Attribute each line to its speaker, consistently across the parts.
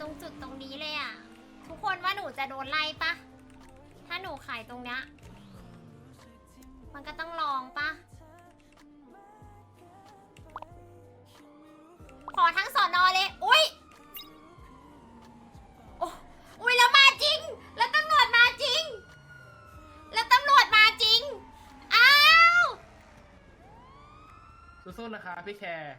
Speaker 1: ตรงจุดตรงนี้เลยอะ ทุกคนว่าหนูจะโดนไล่ปะ ถ้าหนูขายตรงเนี้ย มันก็ต้องลองปะ ขอทั้งสอนอเลย อุ้ยโอ้อุ้ยแล้วมาจริง แล้วตำรวจมาจริง แล้วตำรวจมาจริง อ้าว
Speaker 2: สู้ๆนะคะพี่แคร์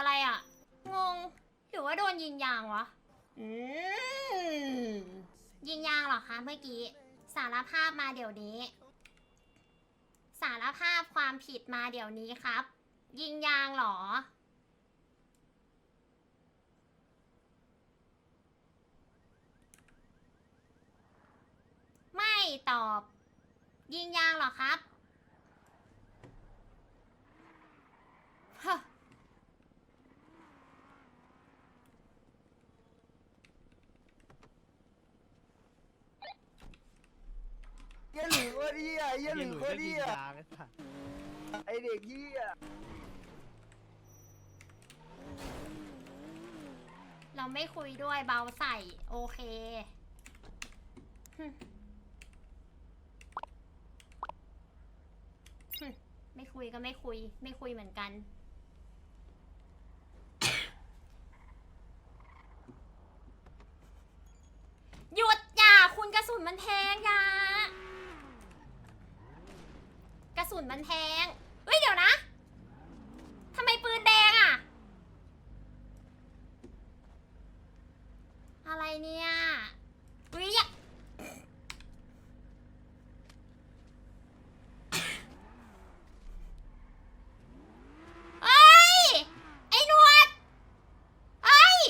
Speaker 1: อะไรอะงง หรือว่าโดนยิงยางวะ อืมยิงยางเหรอคะเมื่อกี้ สารภาพมาเดี๋ยวนี้ สารภาพความผิดมาเดี๋ยวนี้ครับ ยิงยางเหรอ ไม่ตอบ ยิงยางเหรอครับฮะ
Speaker 3: เหี้ยันหรือว่าดีอะเหี้ยันหรือว่าดีอะไอเด็กเหี้ย
Speaker 1: เราไม่คุยด้วยเบาใส่ โอเคหึหึไม่คุยก็ไม่คุย ไม่คุยเหมือนกัน หยุดอย่าคุณกระสุนมันแทงอย่ากระสุ นมันแทงเฮ้ยเดี๋ยวนะทำไมปืนแดงอะ อะไรเนี่ยอุ้ยอย่าเอ้ย ไอ้หนวดเอ้ย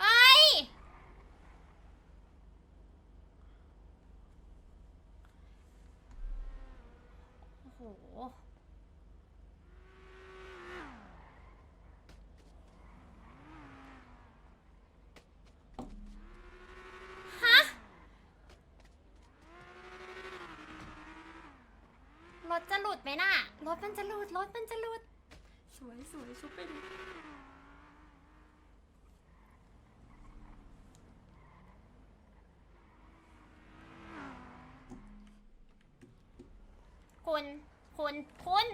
Speaker 1: เอ้ย โอ้โห ฮะ รถจะหลุดไหมน่ะ รถมันจะหลุด รถมันจะหลุด สวยสวยชุบไปดูณ คุณคุณ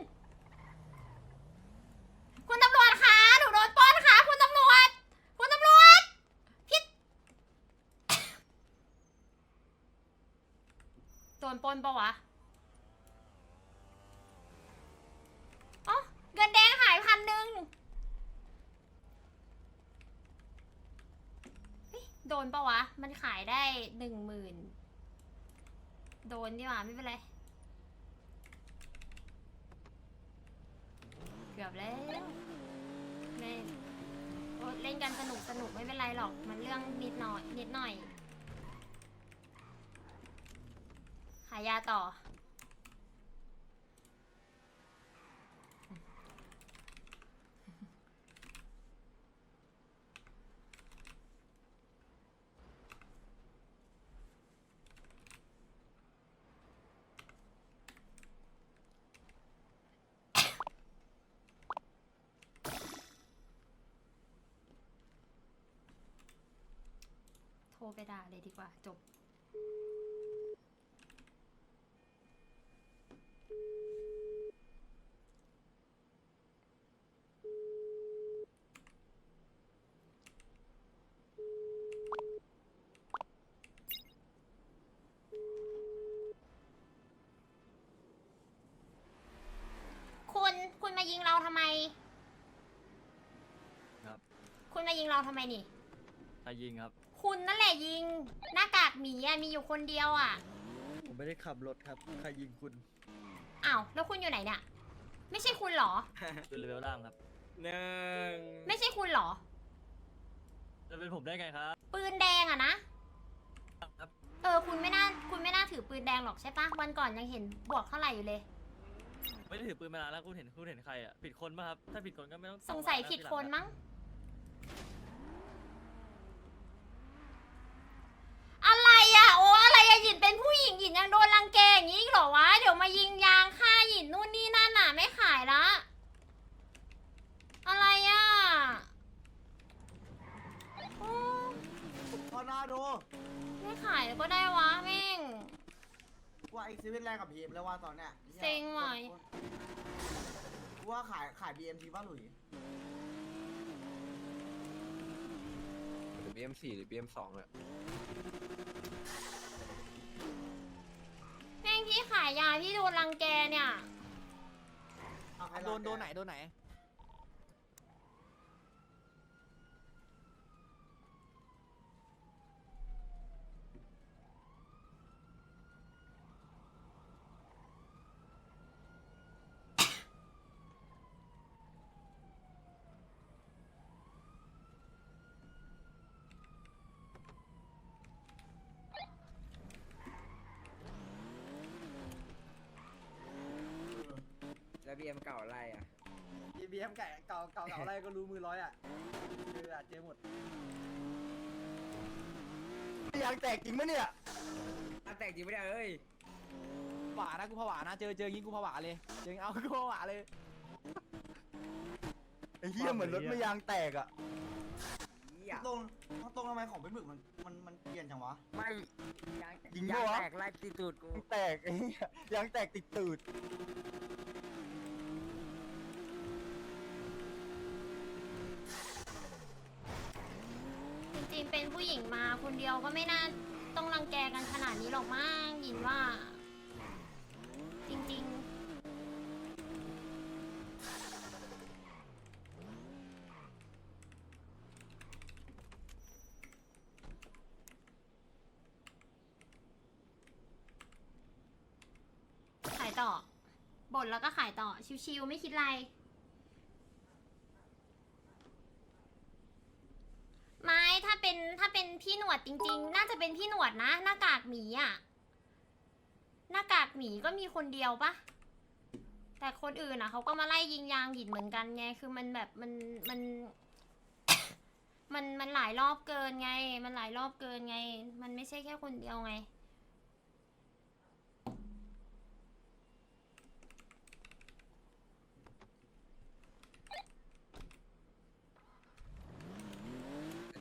Speaker 1: คุณตำรวจคะหนูโดนปล้นค่ะ คุณตำรวจ คุณตำรวจพี่โดนปล้นปะวะอ๋อเงินแดงหายพันหนึ่งเฮ้ยโดนปะวะ มันขายได้หนึ่งหมื่นโดนดีกว่าไม่เป็นไร กือบแล้วเล่นโอ๊ยเล่นกันสนุกสนุกไม่เป็นไรหรอก มันเรื่องนิดหน่อยนิดหน่อย หายาต่อ รไปด่าเลยดีกว่าจบ คุณคุณมายิงเราทำไม
Speaker 2: ครับ
Speaker 1: คุณมายิงเราทำไมนี่
Speaker 2: ใครยิงครับ
Speaker 1: คุณนั่นแหละยิง หน้ากากหมีอะมีอยู่คนเดียวอะ
Speaker 3: ผมไม่ได้ขับรถครับ ใครยิงคุณ
Speaker 1: อ้าวแล้วคุณอยู่ไหนเนี่ยไม่ใช่คุณเหรอ
Speaker 2: ดูเลเวลล่างครับ
Speaker 4: หนึ่ง
Speaker 1: ไม่ใช่คุณเหรอ
Speaker 2: จะเป็นผมได้ไงครับ
Speaker 1: ปืนแดงอะนะ
Speaker 2: ครับ
Speaker 1: เออคุณไม่น่าคุณไม่น่าถือปืนแดงหรอกใช่ปะวันก่อนยังเห็นบวกเท่าไหร่อยู่เลย
Speaker 2: ไม่ได้ถือปืนมานานแล้วคุณเห็นคุณเห็นใครอะผิดคนป่ะครับ ถ้าผิดคนก็ไม่ต้อง
Speaker 1: สงสัยผิดคนมั้ง แรก
Speaker 5: กับพีเอ็มแล้วว่าตอนเนี้ย
Speaker 1: เซ็งว่ะ
Speaker 5: กูว่าขายขายบีเอ็มทีว่าหลุย
Speaker 4: หรือ BM4 หรือ BM2 เนี่ย
Speaker 1: แม่งพี่ขายยาพี่โดนรังแกเนี่ย
Speaker 5: เอาใคร
Speaker 3: โด
Speaker 5: รั
Speaker 3: น
Speaker 5: ก
Speaker 3: โดน
Speaker 5: แก
Speaker 3: ไหนโดนไหน
Speaker 4: แล้ว BM เก่าอะไรอะ
Speaker 3: บีเอ็มไก่เก่าเก่าเก่าอะไรก็รู้มือร้อยอะเจออะเจอหมดยางแตกจริงไหมเนี่ย
Speaker 4: อันแตกจริงไม่ได้เอ้ย
Speaker 3: หวานะกูผวานะเจอเจออย่างงี้กูผวาเลยเจออย่างงี้เอากูผวาเลยไอ้เหี้ยเหมือนรถไม่ยางแตกอะ
Speaker 4: เหี้ย
Speaker 5: ตรงตรงทำไมของเป็นหมึกมันมันมันเปลี่ยนจังวะ
Speaker 4: ไม่
Speaker 3: ยิง
Speaker 4: ยา
Speaker 3: ปะ
Speaker 4: ง
Speaker 3: วะ
Speaker 4: แตกไล่ตีตูดกู
Speaker 3: ยางแตกไอ้เหี้ยยางแตกติดตูด
Speaker 1: เป็นผู้หญิงมาคนเดียวก็ไม่น่าต้องรังแกกันขนาดนี้หรอกมั้งหยินว่า จริงๆ ขายต่อบ่นแล้วก็ขายต่อ ชิวๆไม่คิดอะไร ไม่ ถ้าเป็นพี่หนวดจริง ๆ น่าจะเป็นพี่หนวดนะ หน้ากากหมีอะ หน้ากากหมีก็มีคนเดียวปะแต่คนอื่นอะเขาก็มาไล่ยิงยางหยินเหมือนกันไง คือมันแบบมันมัน มันมันหลายรอบเกินไง มันหลายรอบเกินไง มันไม่ใช่แค่คนเดียวไง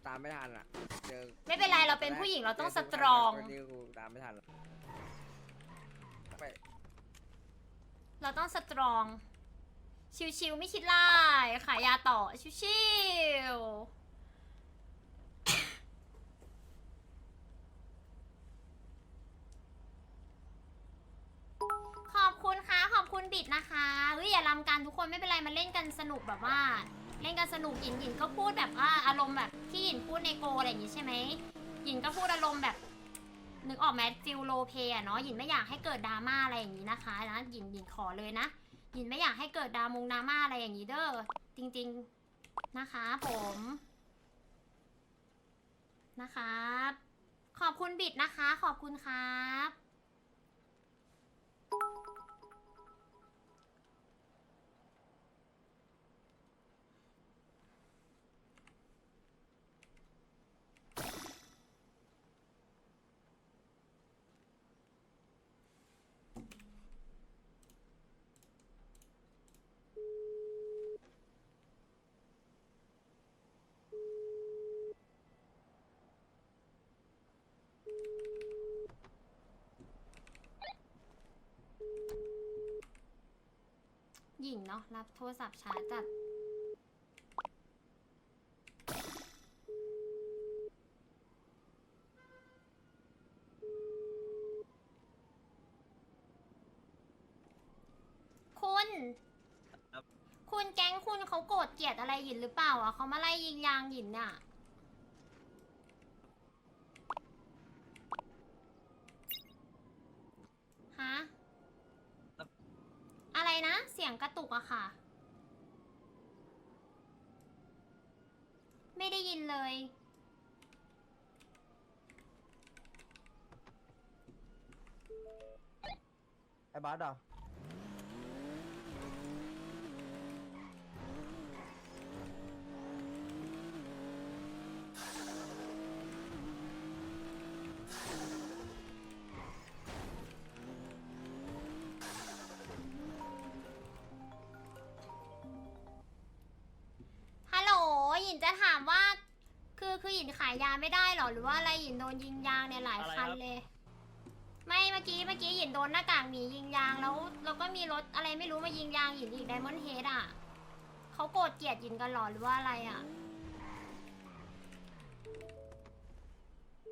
Speaker 4: ตามไม่ทันอะเจอ
Speaker 1: ไม่เป็นไรเราเป็นผู้หญิงเราต้องสตรอง
Speaker 4: คนนี้กูตามไม่ทันหรอกไป
Speaker 1: เราต้องสตรอง ชิวๆไม่คิดไล่ขายยาต่อชิวๆขอบคุณค่ะขอบคุณบิดนะคะเฮ้ยอย่าลำกันทุกคนไม่เป็นไรมาเล่นกันสนุกแบบว่า เล่นกันสนุกหยินหยินก็พูดแบบว่าอารมณ์แบบที่หยินพูดในโกอะไรอย่างงี้ใช่ไหมหยินก็พูดอารมณ์แบบนึกออกไหมฟิลโลเพอะเนาะหยินไม่อยากให้เกิดดราม่าอะไรอย่างนี้นะคะนะหยินหยินขอเลยนะหยินไม่อยากให้เกิดดรามงดราม่าอะไรอย่างนี้เด้อจริง ๆนะคะ ผมนะครับขอบคุณบิดนะคะ ขอบคุณครับ เนาะรับโทรศัพท์ช้าจัดคุณ
Speaker 2: ครับ
Speaker 1: คุณแก๊งคุณเขาโกรธเกลียดอะไรหยินหรือเปล่าอะเขามาไล่ยิงยางหยินน่ะ ฮะ อะไรนะ เสียงกระตุกอะค่ะ ไม่ได้ยิน เลย
Speaker 3: ไอ้บาสอะ
Speaker 1: คือคือหยินขายยาไม่ได้เหรอหรือว่าอะไรหยินโดนยิงยางเนี่ยหลาย
Speaker 2: อะไร
Speaker 1: คัน
Speaker 2: ครับ
Speaker 1: เลย ไม่เมื่อกี้เมื่อกี้หยินโดนหน้ากากหมียิงยางแล้วแล้วก็มีรถอะไรไม่รู้มายิงยางหยินอีกไดมอนด์เฮดอะเขาโกรธเกลียดหยินกันเหรอหรือว่าอะไรอะ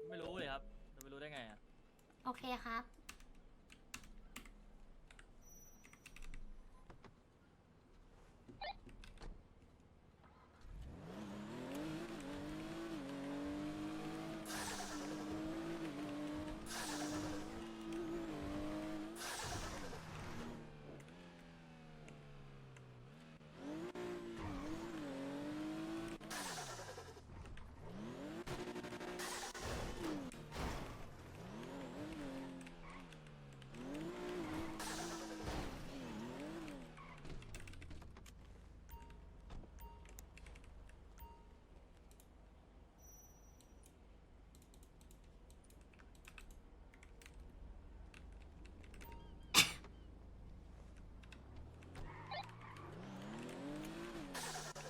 Speaker 2: ไม่รู้เลยครับจะไปรู้ได้ไงอะ
Speaker 1: โอเคครับ